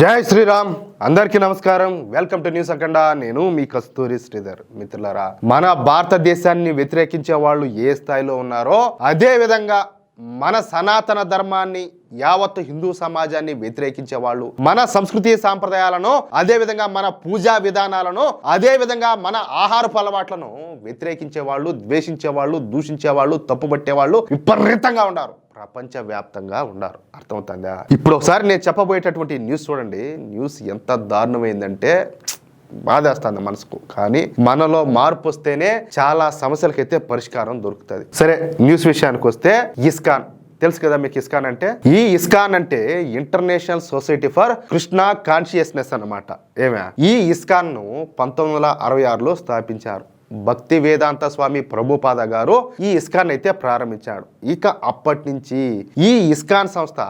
జై శ్రీరామ్. అందరికీ నమస్కారం. Welcome to news Akhanda. నేను మీ కస్తూరి శ్రీధర్. మిత్రులరా మన భారతదేశాన్ని వ్యతిరేకించే వాళ్ళు ఏ స్థాయిలో ఉన్నారో అదే విధంగా మన సనాతన ధర్మాన్ని యావత్ హిందూ సమాజాన్ని వ్యతిరేకించే వాళ్ళు మన సంస్కృతి సాంప్రదాయాలను అదే విధంగా మన పూజా విధానాలను అదే విధంగా మన ఆహారపు అలవాట్లను వ్యతిరేకించే వాళ్ళు ద్వేషించే వాళ్ళు దూషించే వాళ్ళు తప్పుపట్టే వాళ్ళు విపరీతంగా ఉన్నారు. ప్రపంచవ్యాప్తంగా ఉన్నారు. అర్థమవుతుందా? ఇప్పుడు ఒకసారి నేను చెప్పబోయేటటువంటి న్యూస్ చూడండి. న్యూస్ ఎంత దారుణమైందంటే బాధేస్తుంది మనసుకు. కానీ మనలో మార్పు వస్తేనే చాలా సమస్యలకైతే పరిష్కారం దొరుకుతుంది. సరే న్యూస్ విషయానికి వస్తే ఇస్కాన్. తెలుసు కదా మీకు ఇస్కాన్ అంటే? ఈ ఇస్కాన్ అంటే international society for Krishna consciousness అన్నమాట. ఏమే? ఈ ఇస్కాన్ను పంతొమ్మిది వందల అరవై ఆరులో స్థాపించారు. భక్తి వేదాంత స్వామి ప్రభుపాద గారు ఈ ఇస్కాన్ అయితే ప్రారంభించాడు. ఇక అప్పటి నుంచి ఈ ఇస్కాన్ సంస్థ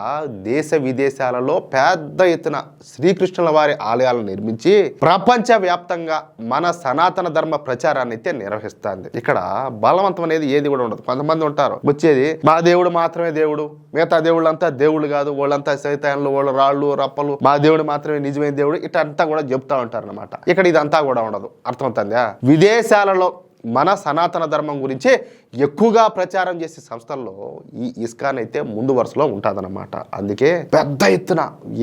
దేశ విదేశాలలో పెద్ద ఎత్తున శ్రీకృష్ణుల వారి ఆలయాలను నిర్మించి ప్రపంచ వ్యాప్తంగా మన సనాతన ధర్మ ప్రచారాన్ని అయితే నిర్వహిస్తుంది. ఇక్కడ బలవంతం అనేది ఏది కూడా ఉండదు. కొంతమంది ఉంటారు వచ్చేది మా దేవుడు మాత్రమే దేవుడు మిగతా దేవుళ్ళంతా దేవుళ్ళు కాదు వాళ్ళంతా సైతాన్లు వాళ్ళు రాళ్ళు రప్పలు మా దేవుడు మాత్రమే నిజమైన దేవుడు ఇటంతా కూడా చెప్తా ఉంటారు అనమాట ఇక్కడ ఇదంతా కూడా ఉండదు. అర్థమవుతుందా? సంస్థలలో మన సనాతన ధర్మం గురించి ఎక్కువగా ప్రచారం చేసే సంస్థల్లో ఈ ఇస్కాన్ అయితే ముందు వరుసలో ఉంటుందన్నమాట. అందుకే పెద్ద ఎత్తున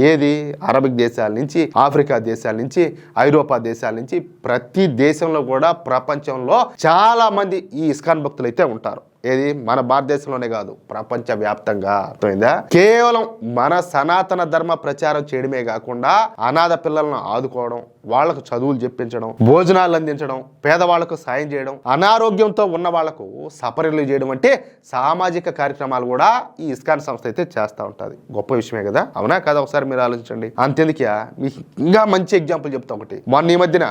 ఏది అరబిక్ దేశాల నుంచి ఆఫ్రికా దేశాల నుంచి ఐరోపా దేశాల నుంచి ప్రతి దేశంలో కూడా ప్రపంచంలో చాలా మంది ఈ ఇస్కాన్ భక్తులు అయితే ఉంటారు. ఏది? మన భారతదేశంలోనే కాదు ప్రపంచ వ్యాప్తంగా అర్థమైందా? కేవలం మన సనాతన ధర్మ ప్రచారం చేయడమే కాకుండా అనాథ పిల్లలను ఆదుకోవడం వాళ్ళకు చదువులు చెప్పించడం భోజనాలు అందించడం పేదవాళ్ళకు సాయం చేయడం అనారోగ్యంతో ఉన్న వాళ్ళకు సపర్యలు చేయడం అంటే సామాజిక కార్యక్రమాలు కూడా ఈ ఇస్కాన్ సంస్థ అయితే చేస్తూ ఉంటుంది. గొప్ప విషయమే కదా? అవునా కదా? ఒకసారి మీరు ఆలోచించండి. అంతెందుకే మీకు ఇంకా మంచి ఎగ్జాంపుల్ చెప్తా ఒకటి. మొన్న ఈ మధ్యన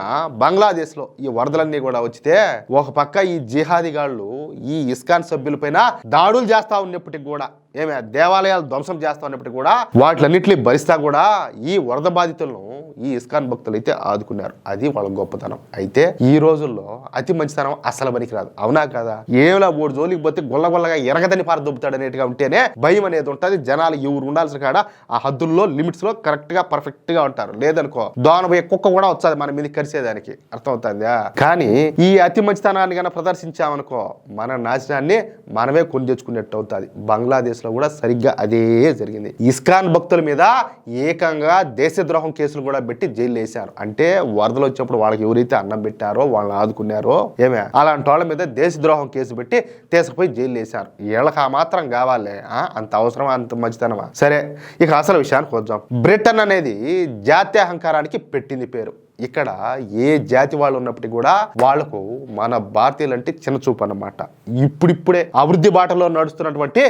బంగ్లాదేశ్లో ఈ వరదలన్నీ కూడా వచ్చితే ఒక పక్క ఈ జిహాదీగాళ్ళు ఈ ఇస్కాన్ సభ్యులపైన దాడులు చేస్తా ఉన్నప్పటికి కూడా ఏమే దేవాలయాలు ధ్వంసం చేస్తా ఉన్నప్పటికీ కూడా వాటిలన్నింటినీ భరిస్తా కూడా ఈ వరద బాధితులను ఈ ఇస్కాన్ భక్తులు అయితే ఆదుకున్నారు. అది వాళ్ళ గొప్పతనం. అయితే ఈ రోజుల్లో అతి మంచితనం అసలు పనికిరాదు. అవునా కదా? ఏమిలా ఓడి జోలికి పోతే గొల్ల గొల్లగా ఎరగదని పార అనేట్టుగా ఉంటేనే భయం అనేది ఉంటుంది. జనాలు ఎవరు ఉండాల్సిన కాడ ఆ హద్దుల్లో లిమిట్స్లో కరెక్ట్గా పర్ఫెక్ట్గా ఉంటారు. లేదనుకో దోన పోయే కుక్క కూడా వచ్చాది మన మీద కరిసేదానికి. అర్థమవుతుందా? కానీ ఈ అతి మంచితనాన్ని కన్నా ప్రదర్శించామనుకో మన నాశనాన్ని మనమే కొని తెచ్చుకున్నట్టు అవుతుంది. బంగ్లాదేశ్లో కూడా సరిగ్గా అదే జరిగింది. ఇస్కాన్ భక్తుల మీద ఏకంగా దేశద్రోహం కేసులు కూడా పెట్టి జైలు వేశారు అంటే వరదలు వచ్చినప్పుడు వాళ్ళకి ఎవరైతే అన్నం పెట్టారో వాళ్ళని ఆదుకున్నారో ఏమే? అలాంటి వాళ్ళ మీద దేశద్రోహం కేసు పెట్టి తీసుకుపోయి జైలు వేశారు వీళ్ళకి ఆ మాత్రం కావాలి అంత అవసరమా? అంత మంచితనమా? సరే ఇక అసలు విషయానికి వద్దాం. బ్రిటన్ అనేది జాత్యహంకారానికి పెట్టింది పేరు. ఇక్కడ ఏ జాతి వాళ్ళు ఉన్నప్పటికీ కూడా వాళ్ళకు మన భారతీయులు అంటే చిన్నచూపు అన్నమాట. ఇప్పుడిప్పుడే అభివృద్ధి బాటలో నడుస్తున్నటువంటి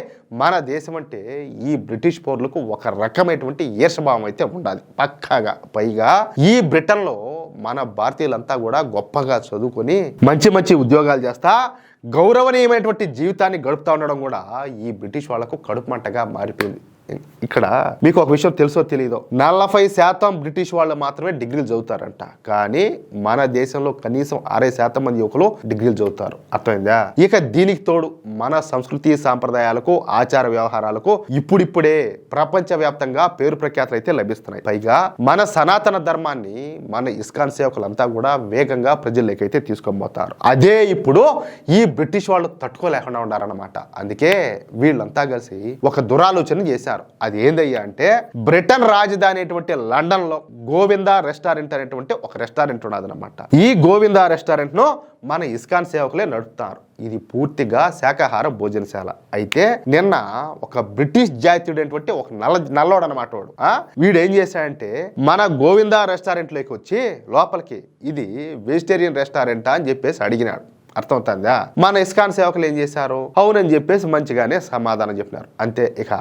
మన దేశం అంటే ఈ బ్రిటిష్ పౌరులకు ఒక రకమైనటువంటి ఈర్షభావం అయితే ఉండాలి. పక్కాగా పైగా ఈ బ్రిటన్లో మన భారతీయులంతా కూడా గొప్పగా చదువుకొని మంచి మంచి ఉద్యోగాలు చేస్తా గౌరవనీయమైనటువంటి జీవితాన్ని గడుపుతా ఉండడం కూడా ఈ బ్రిటిష్ వాళ్ళకు కడుపు మంటగా మారిపోయింది. ఇక్కడ మీకు ఒక విషయం తెలుసో తెలియదో నలభై శాతం బ్రిటిష్ వాళ్ళు మాత్రమే డిగ్రీలు చదువుతారంట. కానీ మన దేశంలో కనీసం అరవై శాతం మంది యువకులు డిగ్రీలు చదువుతారు. అర్థమైందా? ఇక దీనికి తోడు మన సంస్కృతి సాంప్రదాయాలకు ఆచార వ్యవహారాలకు ఇప్పుడిప్పుడే ప్రపంచ వ్యాప్తంగా పేరు ప్రఖ్యాతులు అయితే లభిస్తున్నాయి. పైగా మన సనాతన ధర్మాన్ని మన ఇస్కాన్ సేవకులంతా కూడా వేగంగా ప్రజల్లోకి అయితే తీసుకొని అదే ఇప్పుడు ఈ బ్రిటిష్ వాళ్ళు తట్టుకోలేకుండా ఉన్నారన్నమాట అందుకే వీళ్ళంతా కలిసి ఒక దురాలోచన చేశారు. అది ఏందయ్యా అంటే బ్రిటన్ రాజధాని అయినటువంటి లండన్లో గోవిందా రెస్టారెంట్ అనేటువంటి ఒక రెస్టారెంట్ ఉన్నదన్నమాట. ఈ గోవిందా రెస్టారెంట్ను మన ఇస్కాన్ సేవకులే నడుపుతారు. ఇది పూర్తిగా శాకాహార భోజనశాల. అయితే నిన్న ఒక బ్రిటిష్ జాతీయుడైనటువంటి ఒక నల్ల నల్లోడు అనమాట వాడు వీడు ఏం చేశాడంటే మన గోవిందా రెస్టారెంట్లోకి వచ్చి లోపలికి ఇది వెజిటేరియన్ రెస్టారెంటా అని చెప్పేసి అడిగినాడు. అర్థమవుతుందా? మన ఇస్కాన్ సేవకులు ఏం చేశారు? అవునని చెప్పేసి మంచిగానే సమాధానం చెప్పినారు. అంతే ఇక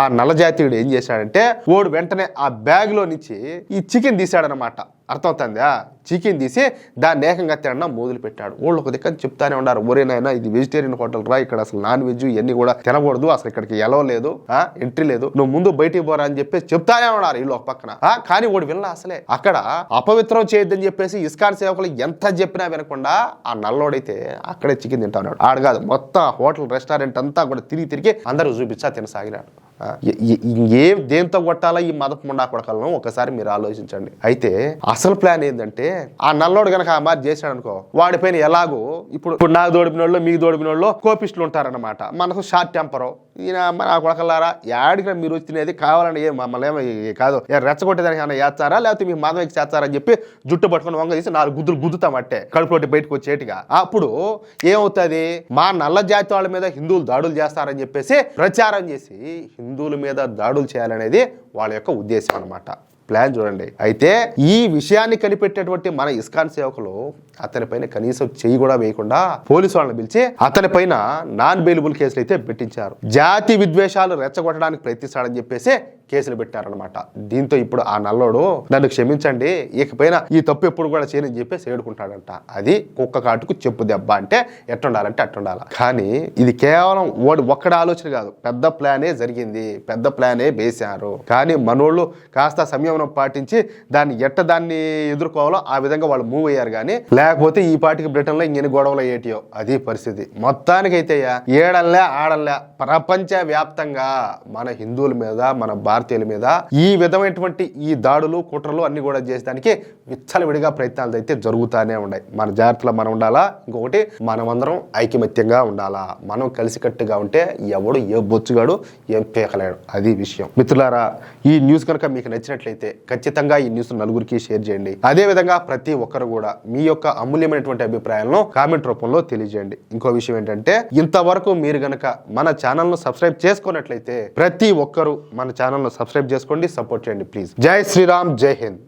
ఆ నల్లజాతీయుడు ఏం చేశాడంటే ఓడు వెంటనే ఆ బ్యాగ్లో నుంచి ఈ చికెన్ తీశాడనమాట అర్థమవుతుందా చికెన్ తీసి దాన్ని ఏకంగా తినడం మొదలు పెట్టాడు వాళ్ళు ఒక దిక్కని చెప్తానే ఉన్నారు ఒరేనైనా ఇది వెజిటేరియన్ హోటల్ రా ఇక్కడ అసలు నాన్ వెజ్ ఇవన్నీ కూడా తినకూడదు అసలు ఇక్కడికి ఎలవ లేదు ఆ? ఎంట్రీ లేదు నువ్వు ముందు బయటికి పోరా అని చెప్పేసి చెప్తానే ఉన్నారు వీళ్ళు ఒక పక్కన. ఆ, కానీ వాడు వినలా అసలే. అక్కడ అపవిత్రం చేయొద్దని చెప్పేసి ఇస్కాన్ సేవకులు ఎంత చెప్పినా వినకుండా ఆ నల్లోడైతే అక్కడే చికెన్ తింటా ఉన్నాడు ఆడు కాదు మొత్తం హోటల్ రెస్టారెంట్ అంతా కూడా తిరిగి తిరిగి అందరూ చూపించా తినసాగినాడు. ఏ దేంతో కొట్టాలా ఈ మదపు ముండా కొడకలను? ఒకసారి మీరు ఆలోచించండి. అయితే అసలు ప్లాన్ ఏంటంటే ఆ నల్లోడు గనక ఆ మాది చేశాడు అనుకో వాడిపైన ఎలాగో ఇప్పుడు ఇప్పుడు నాకు దోడిపిన వాళ్ళు మీకు దోడిపిన వాళ్ళు కోపిస్టులు ఉంటారన్నమాట. మనకు షార్ట్ టెంపరు. ఈయన నా కొడకల్లారా? యాడికి మీరు వచ్చినది కావాలని ఏ మమ్మల్ని ఏమో కాదు. రెచ్చగొట్టేదానికి ఏమైనా చేస్తారా? లేకపోతే మీ మదం చేస్తారా అని చెప్పి జుట్టు పట్టుకుని వంగ తీసి నాలుగు గుద్దులు గుద్దుతాం అట్టే. కడుపులోటి బయటకు వచ్చేటిగా. అప్పుడు ఏమవుతుంది? మా నల్ల జాతి వాళ్ళ మీద హిందువులు దాడులు చేస్తారని చెప్పేసి ప్రచారం చేసి హిందువుల మీద దాడులు చేయాలనేది వాళ్ళ యొక్క ఉద్దేశం అనమాట ప్లాన్ చూడండి. అయితే ఈ విషయాన్ని కనిపెట్టేటువంటి మన ఇస్కాన్ సేవకులు అతనిపైన కనీసం చెయ్యి కూడా వేయకుండా పోలీసు వాళ్ళని పిలిచి అతనిపైన నాన్ బెయిలబుల్ కేసులు అయితే పెట్టించారు. జాతి విద్వేషాలు రెచ్చగొట్టడానికి ప్రయత్నిస్తాడని చెప్పేసి కేసులు పెట్టారనమాట దీంతో ఇప్పుడు ఆ నల్లోడు నన్ను క్షమించండి ఇకపైన ఈ తప్పు ఎప్పుడు కూడా చేయని చెప్పేసి ఏడుకుంటాడంట. అది కుక్క కాటుకు చెప్పు దెబ్బ అంటే ఎట్టుండాలంటే అట్టుండాల. కానీ ఇది కేవలం వాడు ఒక్కడ ఆలోచన కాదు. పెద్ద ప్లానే జరిగింది పెద్ద ప్లానే వేశారు. కానీ మనోళ్ళు కాస్త సంయమనం పాటించి దాన్ని ఎట్ట దాన్ని ఎదుర్కోవాలో ఆ విధంగా వాళ్ళు మూవ్ అయ్యారు కానీ లేకపోతే ఈ పాటికి బ్రిటన్లో ఇంకెన్ని గొడవలు ఏటియో అది పరిస్థితి. మొత్తానికైతే ఏడల్లే ఆడల్లే ప్రపంచ వ్యాప్తంగా మన హిందువుల మీద మన భారతీయుల మీద ఈ విధమైనటువంటి ఈ దాడులు కుట్రలు అన్ని కూడా చేసేదానికి విచ్చలవిడిగా ప్రయత్నాలు అయితే జరుగుతూనే ఉన్నాయి. మన జాగ్రత్తలో మనం ఉండాలా? ఇంకొకటి మనమందరం ఐకమత్యంగా ఉండాలా? మనం కలిసికట్టుగా ఉంటే ఎవడు ఏ బొచ్చుగాడు ఏం పీకలేడు. అది విషయం. మిత్రులారా ఈ న్యూస్ కనుక మీకు నచ్చినట్లయితే ఖచ్చితంగా ఈ న్యూస్ నలుగురికి షేర్ చేయండి. అదే విధంగా ప్రతి ఒక్కరు కూడా మీ యొక్క అమూల్యమైనటువంటి అభిప్రాయాలను కామెంట్ రూపంలో తెలియజేయండి. ఇంకో విషయం ఏంటంటే ఇంతవరకు మీరు గనక మన ఛానల్ను సబ్స్క్రైబ్ చేసుకున్నట్లయితే ప్రతి ఒక్కరూ మన ఛానల్ను సబ్స్క్రైబ్ చేసుకోండి సపోర్ట్ చేయండి ప్లీజ్. జై శ్రీరామ్ జై హింద్.